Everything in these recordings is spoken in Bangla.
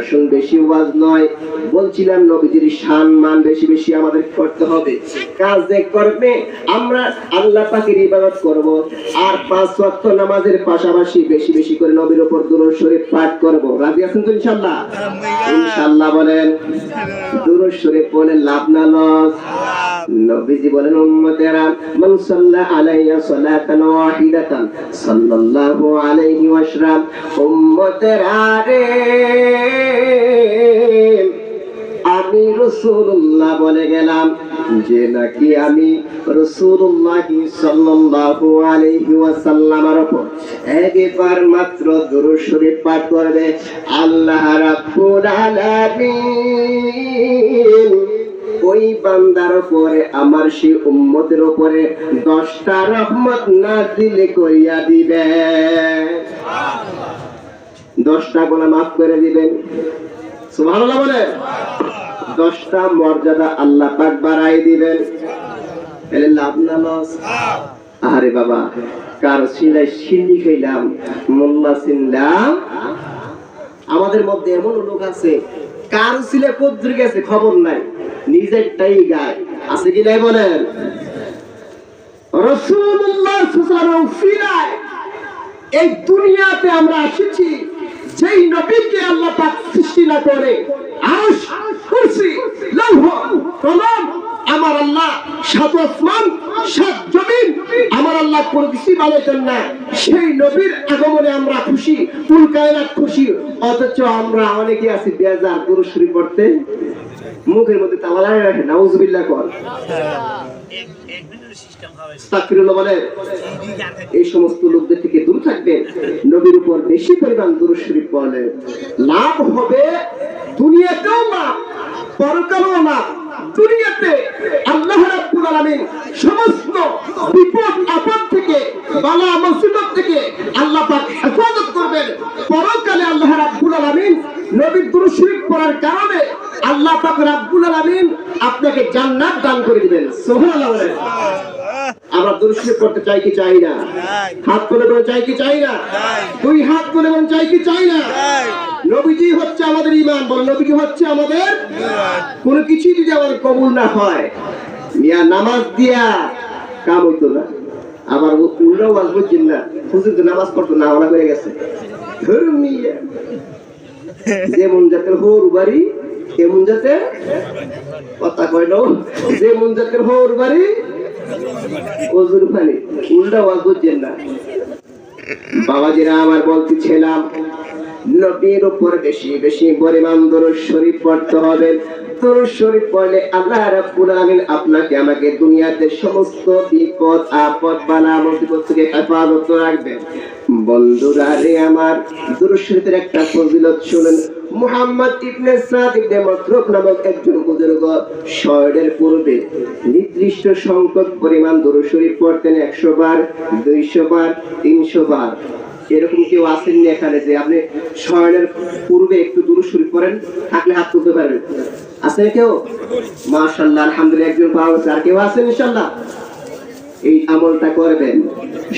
ভাষণ বেশি ওয়াজ নয়। বলছিলাম, নবীজির শান মান বেশি বেশি আমাদের করতে হবে। কাজ করবে আমরা আল্লাহ পাকের ইবাদত করব আর পাঁচ ওয়াক্ত নামাজের পাশাপাশি বেশি বেশি করে নবীর উপর দুরূদ শরীফ পাঠ করব। রাজি আছেন তো ইনশাআল্লাহ? ইনশাআল্লাহ বলেন, দুরূদ শরীফ বলে লাভ না লস? নবীজি বলেন, উম্মতেরা, মান সাল্লা আলাইয়া সালাতান ওয়াহিদাতান, সাল্লাল্লাহু আলাইহি ওয়াসাল্লাম। উম্মতেরা রে! আমি রসুল্লাহ বলে গেলাম, যে নাকি আমি রসুল্লাহ একবার মাত্র পাঠ করবে, আল্লাহ ওই বান্দার উপরে, আমার সেই উম্মতের উপরে দশটা রহমত না দিলে করিয়া দিবে দশটা গোনা মাফ করে দিবেন। বলে দশটা মর্যাদা আল্লাহ পাক বাড়াই দিবেন। লাভ না লস? আরে বাবা, কার সিলাই সিন্নি খাইলাম, মোল্লা সিনলাম আমাদের মধ্যে এমন লোক আছে, কার ছিলে পদ্রি গেছে খবর নাই নিজেরটাই গায়। আছে কি নাই বলেন? রসুল্লাহ ফিরায়। এই দুনিয়াতে আমরা এসেছি যেই নবীকে আল্লাহ পাক সৃষ্টি না করে, আরশ, কুরসি, লৌহ, কলম, আমার আল্লাহ সাত আসমান, সাত জমিন, আমার আল্লাহ কোনো কিছুই বানাইতেন না। সেই নবীর আগমনে আমরা খুশি কুল কায়নাত খুশি। অথচ আমরা অনেকে আছি বেজার পুরুষ শরীফ পড়তে, মুখের মধ্যে তালা লাগিয়ে রাখে, নাউজুবিল্লাহ কর। এই সমস্ত লোকদের থেকে দূর থাকবেন, নবীর উপর বেশি পরিমাণ দূর শরীফ বলে লাভ হবে দুনিয়াতেও লাভ, পরকালেও লাভ, দুনিয়াতে আল্লাহ রাব্বুল আলামিন সমস্ত বিপদ আপদ থেকে, বালা মুসিবত থেকে আল্লাহ হেফাজত করবেন। পরকালে আল্লাহ রাব্বুল আলামিন নবীর দুরূদ শরীফ পড়ার কারণে আল্লাহ পাক রাব্বুল আলামিন আপনাকে জান্নাত দান করে দিবেন। সুবহানাল্লাহ আমরা দুরুশরীফ করতে চাই কি চাই না? হাত তুলে বলে চাই কি চাই না? দুই হাত তুলে বলে চাই কি চাই না? নবীজি হচ্ছে আমাদের ইমান বল নবীজি হচ্ছে আমাদের কোন কিছুই যদি আমাদের কবুল না হয় মিয়া নামাজ দিয়া কাম হইতো না। আবার ও উল্টাও আজ বুঝছেন হুজুর তো নামাজ পড়তো না ওনা করে গেছে যেমন জাতের হোর বাড়ি কেমন জাতের কথা কয় যেমন জাতের হোর বাড়ি উল্টা ওয়াজ না। বাবাজিরা আমার বলতেছিলাম, নবীর উপর বেশি বেশি পরিমাণ দরুদ শরীফ পড়তে হবে। দরুদ শরীফ পড়লে আল্লাহ রাব্বুল আপনাকে আমাকে দুনিয়াতে সমস্ত বিপদ, আপদ, বালা, মুসিবত থেকে হেফাজত রাখবেন। বন্ধুরা রে আমার, দরুদ শরীফের একটা ফজিলত শুনেন। মুহাম্মদ ইবনে সাদ ইবনে মাসরুফ নামক একজন বুজুর্গ শহরের পূর্বে নির্দিষ্ট সংখ্যক পরিমাণ দরুদ শরীফ পড়তেন একশো বার, দুইশো বার, তিনশো বার। এরকম কেউ আসেননি এখানে যে আপনি শয়নের পূর্বে একটু দূর শুরু করেন থাকলে হাত তুলতে পারবেন। আছে কেউ? মাশাল্লাহ আলহামদুলিল্লাহ, একজন পাওয়া গেছে। আর কেউ আছেন ইনশাল্লাহ এই আমলটা করবেন।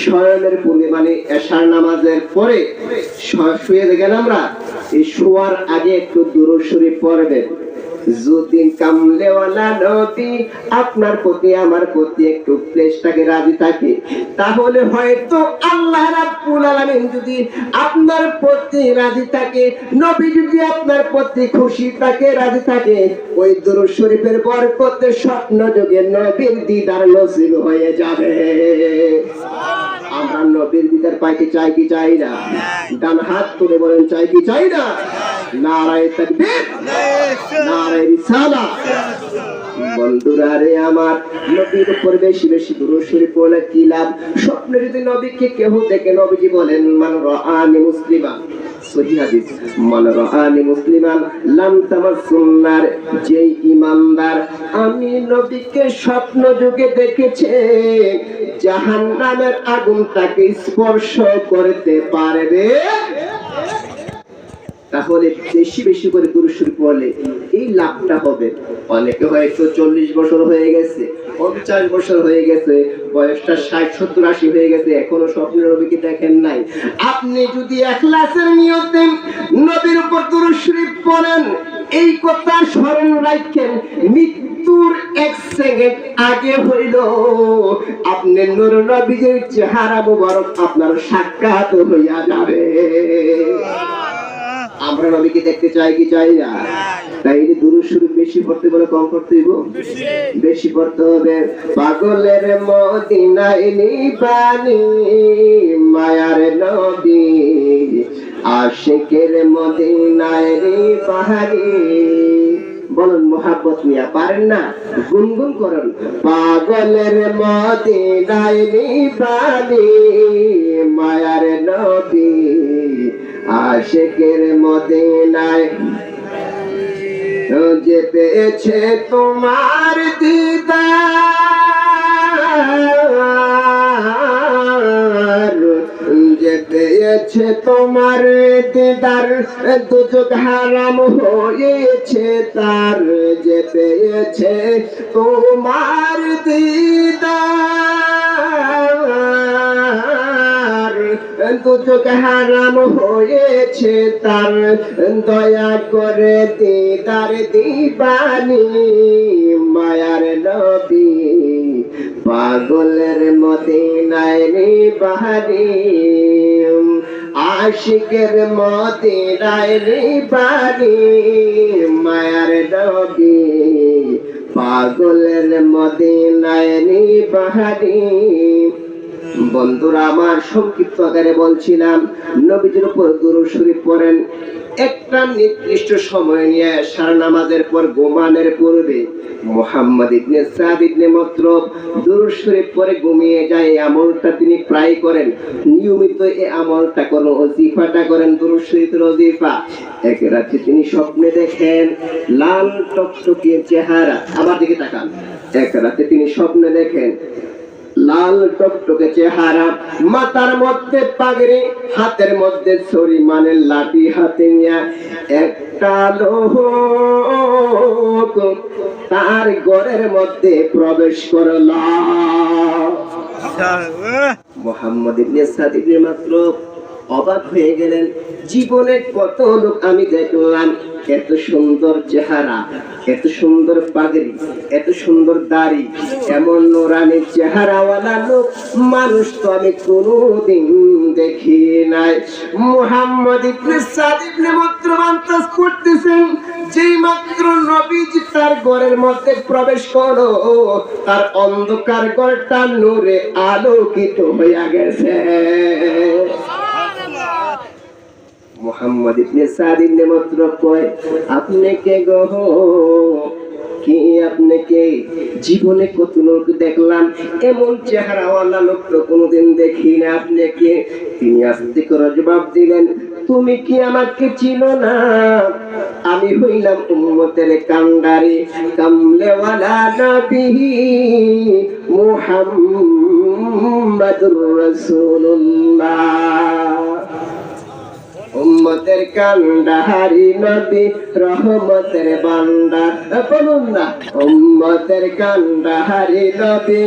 শয়নের পূর্বে মানে এশার নামাজের পরে শুয়ে গেলে আমরা। শোয়ার আগে একটু দূর পড়বেন যদি কামলেওয়ালা নবী আপনার প্রতি, আমার প্রতি একটু প্লেসটাকে রাজি থাকে, তাহলে হয়তো আল্লাহ রাব্বুল আলামিন যদি আপনার প্রতি রাজি থাকে, নবী যদি আপনার প্রতি খুশি থাকে রাজি থাকে, ওই দুরূদ শরীফের বরকতে স্বপ্ন যোগে নবীর দিদার নসিব হয়ে যাবে। আমরা নবীর দিদার পাইতে চাই কি চাই না? ডান হাত তুলে বলেন, চাই কি চাই না? নারায় নারায় রিসালা। বন্ধুরা রে আমার, নবীর উপর বেশি বেশি পড়লে কি লাভ? স্বপ্নে যদি নবীকে কেউ দেখে, নবীজি বলেন, মান রাআনি মুসলিমান। সহিহ হাদিস রাআনি মুসলিমান লাম তামাসসুন্নার যেই ইমানদার, আমি নবীকে স্বপ্ন যুগে দেখেছে। জাহান্নামের আগুন তাকে স্পর্শ করতে পারবে। তাহলে বেশি বেশি করে দুরুশ্বর পড়লে এই লাভটা হবে। অনেকে হয়তো চল্লিশ বছর হয়ে গেছে, পঞ্চাশ বছর হয়ে গেছে, বয়সটা ষাট, সত্তর, আশি হয়ে গেছে, এখনও স্বপ্নের নবীকে দেখেন নাই। আপনি যদি একলাসের নিয়তে নবীর উপর দুরুশ্বরী পড়েন, এই কথা স্মরণ রাখেন, মৃত্যুর এক সেকেন্ড আগে হইল। আপনি নুর নবীর চেহারা মুবারক আপনার সাক্ষাৎ হইয়া যাবে। আমরা নবীকে দেখতে চাই কি চাই না? তাই এই দুরুদ শরীফ বেশি পড়তে বলে কম পড়তে হইব? বেশি। পড়তে হবে। পাগলের মদিনায় নিবানি মায়ার নবী আশিকের মদিনায় নিবানি। বলুন মোহাব্বত নিয়া পারেন না? গুনগুন করুন। পাগলের মদিনায় নিবানি মায়ার নবী আশেকের মদিনায়। যে পেয়েছে তোমার দিদার। যে পেয়েছে তোমার দিদার। দুযোগ হারাম হয়েছে তার। যে পেয়েছে তোমার দিদার। দুযোগ হারাম হয়েছে তার। দয়া করে দিদার দিবানি, মায়ার নবী, পাগলের মদিনায় নিবানি, আশিকের মদিনায় নিবানি, মায়ার নবী, পাগলের মদিনায় নিবানি। বন্ধুরা, আমার সংক্ষিপ্ত আকারে বলছিলাম, নবীজির উপর গুরু শরীফ পড়েন। একটা নির্দিষ্ট সময় নিয়ে সারা নামাজের পর গোমানের পূর্বে মোহাম্মদ ইবনে সাদ ইবনে মতরব দুরূদ শরীফ পরে ঘুমিয়ে যায়, এই আমলটা তিনি প্রায় করেন। নিয়মিত এই আমলটা করেন ওজিফাটা করেন দুরূদ শরীফের ওজিফা এক রাতে তিনি স্বপ্নে দেখেন, লাল টকটকে চেহারা। আমার দিকে তাকান। এক রাতে তিনি স্বপ্নে দেখেন লাল টকটকে চেহারা মাথার মধ্যে পাগড়ি হাতের মধ্যে ছড়ি মানে লাঠি হাতে নিয়ে একটা লোক তার ঘরের মধ্যে প্রবেশ করল। মোহাম্মদ ইবনে সাদিকের মাত্র অবাক হয়ে গেলেন জীবনে কত লোক আমি দেখলাম, এত সুন্দর চেহারা, এত সুন্দর পাগড়ি, এত সুন্দর দাড়ি, এমন নোরানি চেহারাওয়ালা লোক মানুষ তো আমি কোনোদিন দেখি নাই। মুহাম্মদ ইবনে সাদ ইবনে মাত্র মান্তাস করতেছেন যেই মাত্র নবীজি তার ঘরের মধ্যে প্রবেশ করো তার অন্ধকার ঘরটা নূরে আলোকিত হইয়া গেছে। মোহাম্মদ ইবনে সাদ মাত্র কয়, আপনি কে গো? কি আপনি কে? জীবনে কত লোক দেখলাম, এমন চেহারাওয়ালা লোক তো কোনোদিন দেখি না। আপনি কে? তিনি আস্তে করে জবাব দিলেন, তুমি কি আমাকে চিনো না? আমি হইলাম উম্মতের কান্ডারি কামলেওয়ালা নবী মুহাম্মাদুর রাসূলুল্লাহ। উম্মতের কান্ডাহারি নবী, রহমতের বান্দার বলুন না, উম্মতের কান্ডাহারি নবী।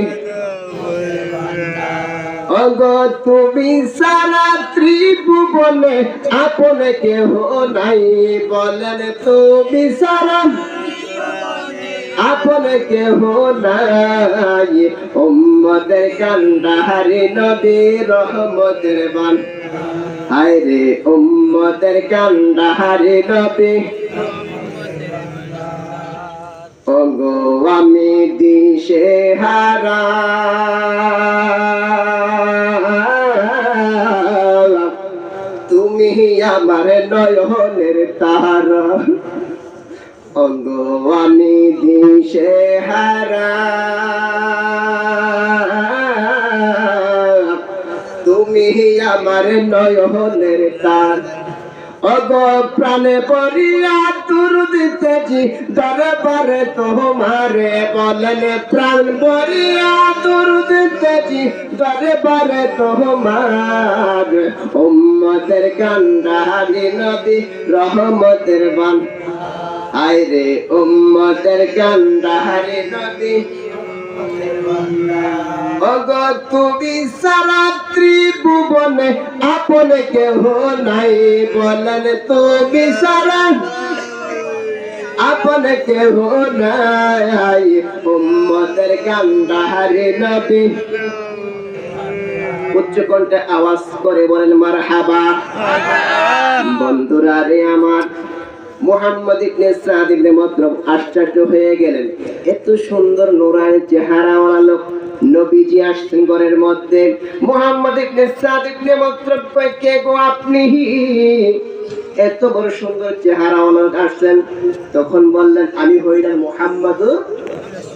অগ তুমি সারা ত্রিভুবনে আপনে কেহ নাই বলেন তুমি সারা। আপনে কেহ নাই উম্মতের কান্ডাহারি নবী, রহমতের বান হায় উম্মতের কান্ডাহারি নবী। ওগো আমি দিশে হারা। তুমি আমার নয়নের তারা অঙ্গ আমি দিশে হারা। আমার নয়নের তার অগ প্রাণে পরিয়া তুর দিতেছি দরবারে তোমারে বলেন প্রাণ। পরিয়া তুর দিতেছি দরবারে তোমার। উম্মতের কান্দারি নবী রহমতের বান। আয় রে উম্মতের কান্দারি অগ তুমি সারা ত্রিভুবনে আপনে কেহ নাই। বলেন তুমি সারা আপনে কেহ নাই। উম্মতের কান্দাহারে নবী। উচ্চ কণ্ঠে আওয়াজ করে বলেন মার হাবা বন্ধুরা রে আমার। মোহাম্মদ ইবনে সাদ ইবনে মতরব আশ্চর্য হয়ে গেলেন। এত সুন্দর নোরানি চেহারাওয়ালা লোক নবীজি আসছেন ঘরের মধ্যে। মোহাম্মদ ইবনে সাদ ইবনে মতরব কয়, কে গো আপনি? এত বড় সুন্দর চেহারাওয়ালা লোক আসছেন। তখন বললেন আমি হইলাম মোহাম্মদ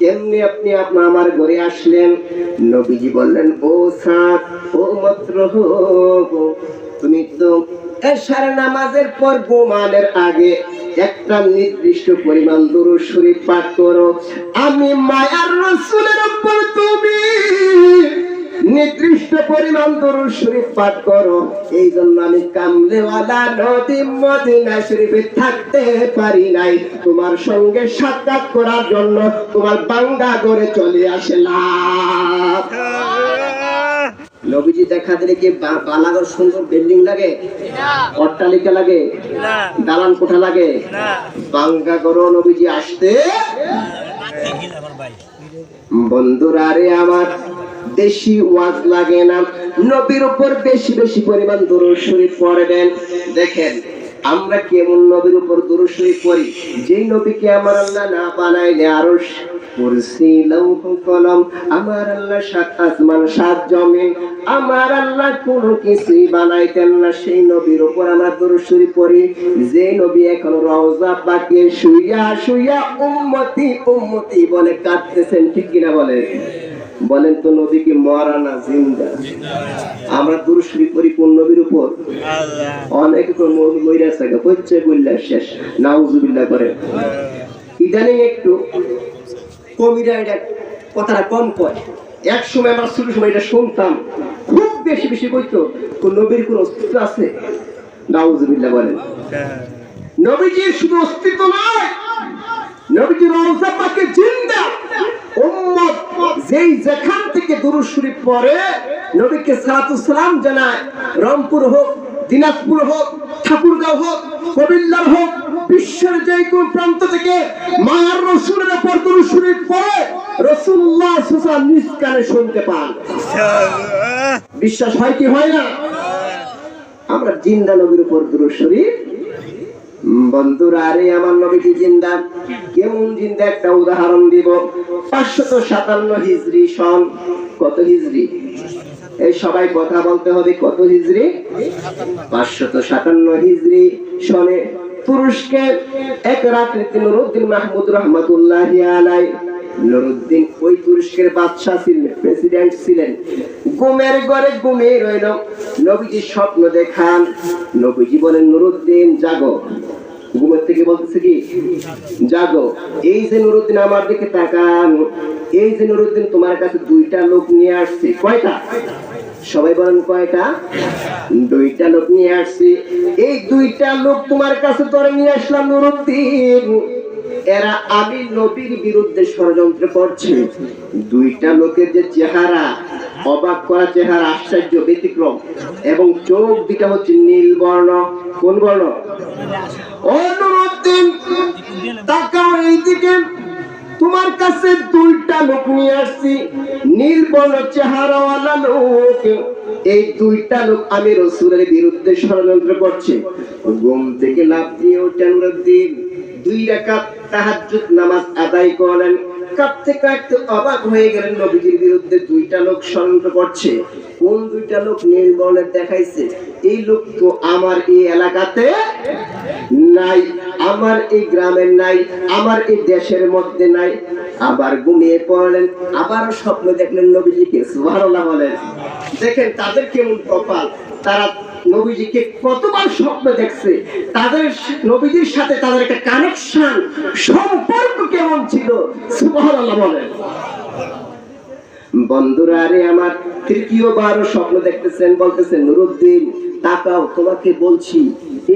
কেমনি আপনি আপনার আমার ঘরে আসলেন, নবীজি বললেন, ও সাত ও মাত্র তুমি তো এশার নামাজের পর ঘুমানোর আগে একটা নির্দিষ্ট পরিমাণ দূর শরীফ পাঠ করো। আমি মায়ার রসুলের উপর তুমি নির্দিষ্ট পরিমাণ দরুদ শরীফ পাঠ করো। এই জন্য আমি কামলেওয়ালা নদী মদিনা শরীফে থাকতে পারি নাই। তোমার সঙ্গে সাক্ষাৎ করার জন্য তোমার বাঙ্গা করে চলে আসলাম। নবীজি দেখা দিলে কি বালাগর সুন্দর বিল্ডিং লাগে? অট্টালিকা লাগে? দালান কোঠা লাগে? বাঙ্গা করো নবীজি আসতে? বন্ধুরা রে আমার বেশি ওয়াজ লাগে না। নবীর উপর বেশি বেশি পরিমাণ দরুদ শরীফ পড়বেন। দেখেন, আমরা কেমন নবীর উপর দরুদ শরীফ পড়ি? যেই নবীকে আমার আল্লাহ না বানাইলে আরশ, কুরসি, লৌহ, কলম, আমার আল্লাহ সাত আসমান, সাত জমিন, আমার আল্লাহ কোনো কিছুই বানাইতেন না। সেই নবীর উপর আমরা দরুদ শরীফ পড়ি। যে নবী এখন রওজা পাকে শুইয়া শুইয়া উম্মতি উম্মতি বলে কাঁদতেছেন, ঠিক কিনা বলে বলেন তো নবী কি মরা না জিন্দা। আমরা দুরুশরী পরিপূর্ণ নবীর উপর। অনেক মইরা থাকে হচ্ছে বললে শেষ। নাউজুবিল্লাহ করে ইদানিং একটু কবিরা এটা কথাটা কম কয়। এক সময় আমরা শুরু সময় এটা শুনতাম। খুব বেশি বেশি কইতো কোন নবীর কোন অস্তিত্ব আছে? নাউজুবিল্লাহ বলেন। নবীজির শুধু অস্তিত্ব নয় নবীজি রওজা পাকে জিন্দা উম্মত যেই যেখান থেকে দুরূদ শরীফ পড়ে নবীকে সালাম জানায়। রংপুর হোক দিনাজপুর হোক ঠাকুরগাঁও হোক কবিল্লার হোক বিশ্বের যে কোন প্রান্ত থেকে মায়ার রসুলের উপর দুরূদ শরীফ পড়ে রসুল্লাহ সুসা নিজ কানে শুনতে পান। বিশ্বাস হয় কি হয় না? আমরা জিন্দা নবীর উপর দুরূদ শরীফ বন্ধুরা, আরে আমার নবীজি জিন্দা? কেমন জিন্দা একটা উদাহরণ দিব। পাঁচশত সাতান্ন হিজরি সন। কত হিজরি? এই সবাই কথা বলতে হবে, কত হিজরি? পাঁচশত সাতান্ন হিজরি সনে। পুরুষকে এক রাত্রিতে নুরুদ্দিন মাহমুদ রহমতুল্লাহ আলাই নুরুদ্দিন ওই তুরস্কের বাদশাহ ছিলেন, প্রেসিডেন্ট ছিলেন। ঘুমের ঘরে ঘুমিয়ে রইল। নবীজি স্বপ্ন দেখান। নবীজি বলেন, নুরুদ্দিন, জাগো। ঘুমের থেকে বলতেছে কি? জাগো। এই যে নুরুদ্দিন আমার দিকে তাকান, এই যে নুরুদ্দিন তোমার কাছে দুইটা লোক নিয়ে আসছে। কয়টা? সবাই বলেন, কয়টা? দুইটা লোক নিয়ে আসছি। এই দুইটা লোক তোমার কাছে তোরে নিয়ে আসলাম নুরুদ্দিন। এরা আমি নবীর বিরুদ্ধে ষড়যন্ত্র করছে দুইটা লোকের যে চেহারা, অবাক করা চেহারা, আশ্চর্য, ব্যতিক্রম, এবং চোখ দুটা হচ্ছে নীল বর্ণ। কোন বর্ণ? তাকাও এইদিকে। তোমার কাছে দুইটা লোক নিয়ে আসছি, নীল বর্ণ চেহারাওয়ালা লোক। এই দুইটা লোক আমি রসুলের বিরুদ্ধে ষড়যন্ত্র করছে। ঘুম থেকে লাভ দিয়ে ওঠেন দিন দুই রাকাত তাহাজ্জুদ নামাজ আদায় করেন কাঁপতে কাঁপতে অবাক হয়ে গেলেন নবীজির বিরুদ্ধে দুইটা লোক ষড়যন্ত্র করছে। কোন দুইটা লোক নির্বলের দেখাইছে, এই লোক তো আমার এই এলাকাতে নাই, আমার এই গ্রামের নাই, আমার এই দেশের মধ্যে নাই। আবার ঘুমিয়ে পড়লেন, আবারও স্বপ্ন দেখলেন নবীজিকে, সুবহানাল্লাহ বলেন। দেখেন তাদের কেমন কপাল, তারা নবীজিকে কতবার স্বপ্ন দেখছে, তাদের নবীজির সাথে তাদের একটা কানেকশন সম্পর্ক কেমন ছিল? সুবহানাল্লাহ বলেন। বন্ধুরা, আরে আমার তৃতীয়বারও স্বপ্ন দেখতেছেন, বলতেছেন, নুরুদ্দিন, তাকাও, তোমাকে বলছি,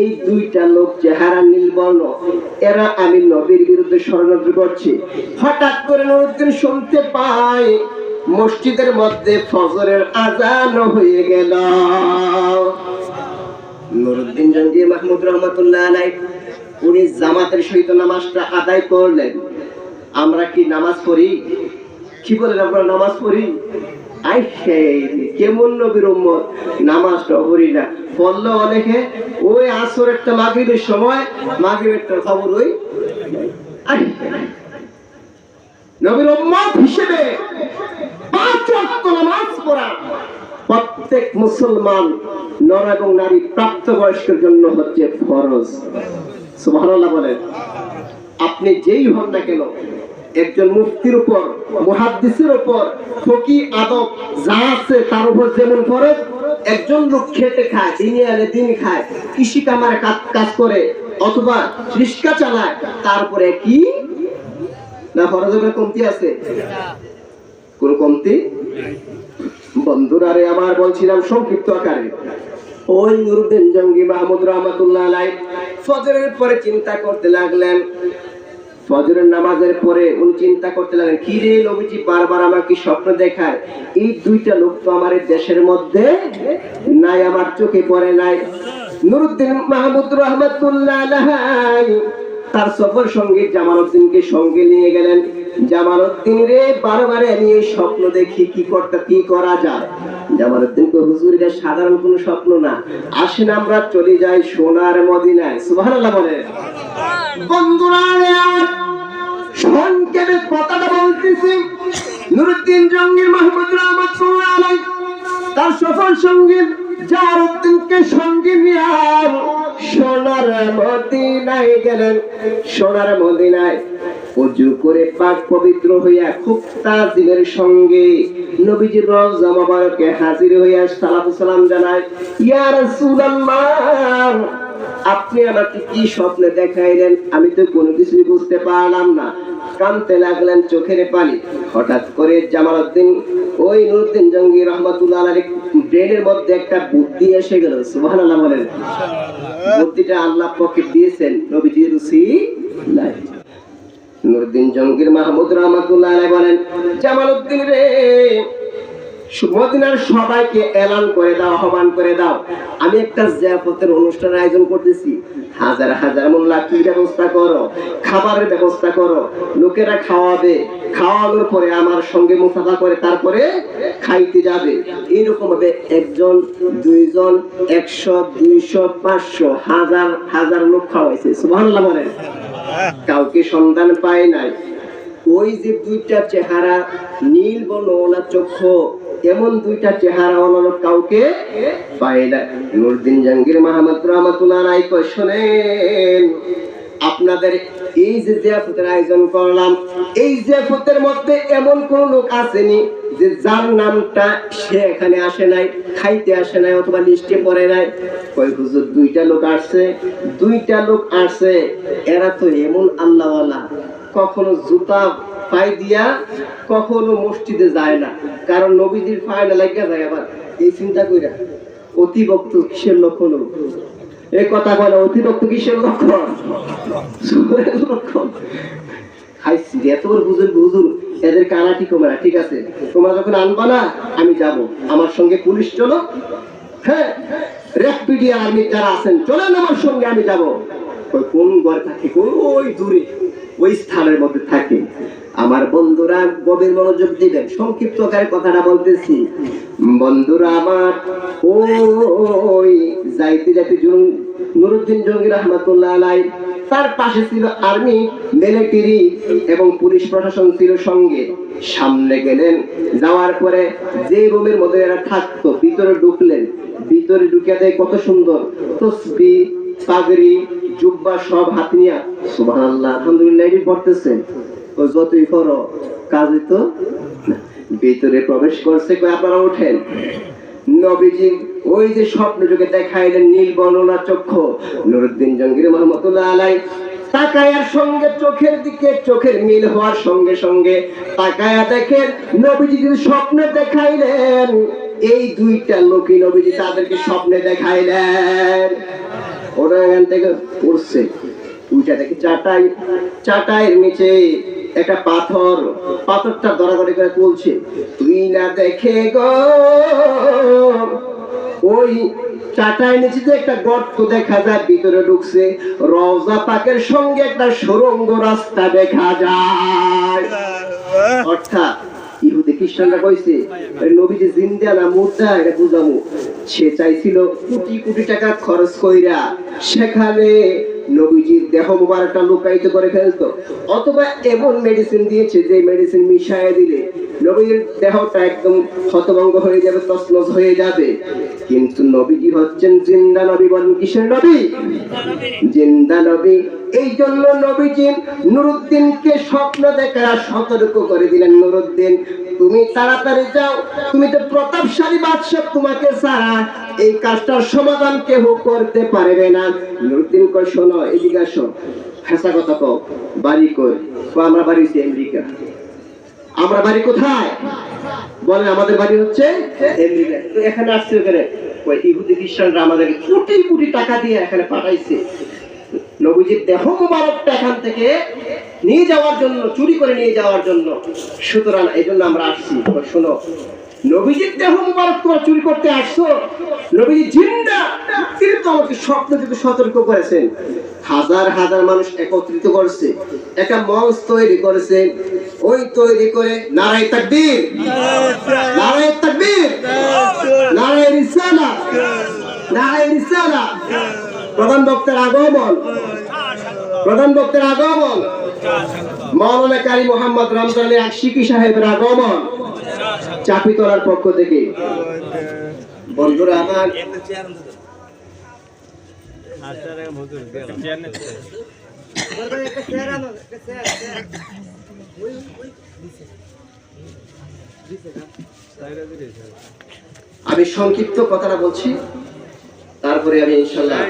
এই দুইটা লোক চেহারা নীলবর্ণ, এরা আমি নবীর বিরুদ্ধে ষড়যন্ত্র করছি। হঠাৎ করে নুরুদ্দিন শুনতে পায় মসজিদের মধ্যে ফজরের আজান হয়ে গেল। নুরুদ্দিন জঙ্গি মাহমুদ রহমতুল্লাহ উনি জামাতের সহিত নামাজটা আদায় করলেন। আমরা কি নামাজ পড়ি? কি বলেন আমরা নামাজ পড়ি? আই সেই কেমন নবীর উম্মত? নামাজটা পড়ি না। পড়ল অনেকে, ওই আসরেরটা মাগরিবের সময়, মাগরিবেরটা খবর ওই আই নবীর উম্মত হিসেবে প্রত্যেক মুসলমান নর এবং নারী জন্য হচ্ছে ফরজ। বলেন। আপনি যেই হন না কেন, একজন মুফতির উপর, মুহাদ্দিসের উপর, ফকি, আদব, যা আছে তার উপর যেমন ফরজ, একজন লোক খেতে খায় দিনে আনে দিন খায়, কৃষি কামারে কাজ করে, অথবা রিক্সা চালায় তারপরে কি? না ফরজের কমতি আছে? কোন কমতি বন্ধুরা রে আমার বলছিলাম সংক্ষিপ্ত আকারে। ওই নুরুদ্দিন জঙ্গি মাহমুদ রহমতুল্লাহ আলাই ফজরের পরে চিন্তা করতে লাগলেন। ফজরের নামাজের পরে উনি চিন্তা করতে লাগলেন, কি রে নবীজি, বারবার আমাকে স্বপ্ন দেখায়। এই দুইটা লোক তো আমার দেশের মধ্যে নাই, আমার চোখে পড়ে নাই। নুরুদ্দিন মাহমুদ রহমতুল্লাহ আলাই তার সফর সঙ্গী জামালউদ্দিনকে সঙ্গে নিয়ে গেলেন। রে বারবার আমি এই স্বপ্ন দেখি, কি করতে, কি করা যায়? তার সফর সঙ্গী সোনার মদিনায় গেলেন। সোনার মদিনায় অজু করে পাক পবিত্র হইয়া খুব তাজিমের সঙ্গে নবীজির রওজা মোবারকে হাজির হইয়া সালাতু সালাম জানায়, ইয়া রাসূলুল্লাহ, আপনি আমাকে কি স্বপ্নে দেখাইলেন? আমি তো কোনো কিছুই বুঝতে পারলাম না। কানতে লাগলেন চোখের পানি। হঠাৎ করে জামালউদ্দিন, ওই নুরুদ্দিন জঙ্গি রহমতুল্লাহ আলাইহির ব্রেনের মধ্যে একটা বুদ্ধি এসে গেল। সুবহানাল্লাহ বলেন। বুদ্ধিটা আল্লাহ পক্ষে দিয়েছেন নবীজি রুসি নাই নুরুদ্দিন জঙ্গির মাহমুদ রহমতুল্লাহ বলেন, জামালউদ্দিন রে মদিনার সবাইকে এলান করে দাও, আহ্বান করে দাও। আমি একটা জিয়াফতের অনুষ্ঠান আয়োজন করতেছি। হাজার হাজার মন লাঠির ব্যবস্থা করো? খাবারের ব্যবস্থা করো। লোকেরা খাওয়াবে। খাওয়ানোর পরে আমার সঙ্গে মুসাফা করে, তারপরে খাইতে যাবে। এইরকম ভাবে একজন, দুইজন, একশো, দুইশো, পাঁচশো, হাজার হাজার লোক খাওয়াইছে। সুবহানাল্লাহ বলেন। কাউকে সন্ধান পায় নাই। ওই যে দুইটা চেহারা, নীল বর্ণওয়ালা চক্ষু, এমন দুইটা চেহারা অন্য কাউকে পায় না নুরদিন জাহাঙ্গীর মাহমুদ রহমতুল্লাহ রায় কয়, শোনেন, আপনাদের এই যে জিয়াফতের আয়োজন করলাম, এই জিয়াফতের মধ্যে এমন কোন লোক আসেনি যে যার নামটা সে এখানে আসে নাই, খাইতে আসে নাই অথবা লিস্টে পড়ে নাই, কয় হুজুর দুইটা লোক আসছে, দুইটা লোক আসছে, এরা তো এমন আল্লাহওয়ালা। কখনো জুতা পাই দিয়া, কখনো মসজিদে যায় না। কারণ নবীজির পায় না লাগিয়া যায় আবার। এই চিন্তা কইরা, অতিভক্ত কিসের লক্ষণ এই কথা বলে অতিভক্ত কিসের লক্ষণ? লক্ষণ। খাইছি এত হুজুর হুজুর এদের কানাটি না ঠিক আছে? তোমরা যখন আনবা না, আমি যাব। আমার সঙ্গে পুলিশ চলো। হ্যাঁ র্যাপিডি আর্মি যারা আছেন, চলেন আমার সঙ্গে, আমি যাব। ওই কোন গড় থাকে? ওই দূরে? ওই স্থানের মধ্যে থাকে। আমার বন্ধুরা গভীর মনোযোগ দিবেন সংক্ষিপ্ত আকারে কথাটা বলতেছি। বন্ধুরা আমার, ওই যাইতে যাইতে যখন নুরুদ্দিন জঙ্গি রহমাতুল্লাহ আলাই তার পাশে ছিল আর্মি, মিলিটারি এবং পুলিশ প্রশাসন ছিল সঙ্গে। সামনে গেলেন, যাওয়ার পরে যে রুমের মধ্যে এরা থাকতো, ভিতরে ঢুকলেন। ভিতরে ঢুকে দেয় কত সুন্দর, তসবি, পাগড়ি, জুব্বা সব হাত নিয়া। সুবহানাল্লাহ, আলহামদুলিল্লাহ, এটি পড়তেছে ও যতই করো ভিতরে প্রবেশ করছে। আপনারা ওঠেন। নবীজি ওই যে স্বপ্ন যুগে দেখাইলেন নীল বর্ণনা চক্ষু, নুরুদ্দিন জঙ্গির রহমতুল্লাহ আলাই তাকায়ার সঙ্গে, চোখের দিকে, চোখের মিল হওয়ার সঙ্গে সঙ্গে তাকায়া দেখেন, নবীজি যদি স্বপ্নে দেখাইলেন, এই দুইটা লোকই নবীজি তাদেরকে স্বপ্নে দেখাইলেন। ওরা এখান থেকে পড়ছে উঠে দেখে চাটাই চাটাইয়ের নিচে একটা পাথর, পাথরটা দরাদরি করে তুলছে। তুই না দেখে ওই চাটাই নিচে যে একটা গর্ত দেখা যায়, ভিতরে ঢুকছে। রওজা পাকের সঙ্গে একটা সুরঙ্গ রাস্তা দেখা যায়। অর্থাৎ ইহুদি খ্রিস্টানরা কইছে এই নবীজি জিন্দা না মুর্দা, এটা বুঝামু। সে চাইছিল কোটি কোটি টাকা খরচ কইরা সেখানে নবীজির দেহ মুবারকটা লুকায়িত করে ফেলতো। অথবা এমন মেডিসিন দিয়েছে যে মেডিসিন মিশায় দিলে নবীর দেহটা একদম হতভঙ্গ হয়ে যাবে, তছনছ হয়ে যাবে। কিন্তু নবীজি হচ্ছেন জিন্দা নবী বলেন কিসের নবী? জিন্দা নবী। এই জন্য নবীজি নুরুদ্দিনকে স্বপ্ন দেখা সতর্ক করে দিলেন নুরুদ্দিন। তুমি তাড়াতাড়ি যাও। তুমি তো প্রতাপশালী বাদশাহ, তোমাকে ছাড়া এই কাজটার সমাধান কেহ করতে পারবে না। নুরুদ্দিন কয়, শোনো, এদিকে আসো। ফেসা কথা কও, বাড়ি কই? আমরা বাড়ি হচ্ছে আমেরিকা। আমরা বাড়ি কোথায়? বলে আমাদের বাড়ি হচ্ছে আমেরিকা। এখানে আসছে ওখানে ইহুদি খ্রিস্টানরা আমাদেরকে কোটি কোটি টাকা দিয়ে এখানে পাঠাইছে। নবীজির দেহ এখান থেকে নিয়ে যাওয়ার জন্য, চুরি করে নিয়ে যাওয়ার জন্য। সুতরাং এই জন্য আমরা আসছি। শোনো, নবীজির দেহ চুরি করতে আসছো? নবীজি জিন্দা তিনি তো আমাকে স্বপ্ন সতর্ক করেছেন। হাজার হাজার মানুষ একত্রিত করছে, একটা মঞ্চ তৈরি করেছে। ওই তৈরি করে নারায় তাকবীর। নারায় তাকবীর। নারায় রিসালা। নারায় রিসালা। প্রধান বক্তার আগমন। প্রধান বক্তের আগমন। মাওলানা কারি মোহাম্মদ রমজানের এক সাহেবের আগমন চাপি তোলার পক্ষ থেকে। বন্ধুরা, আমার আমি সংক্ষিপ্ত কথাটা বলছি, তারপরে আমি ইনশাল্লাহ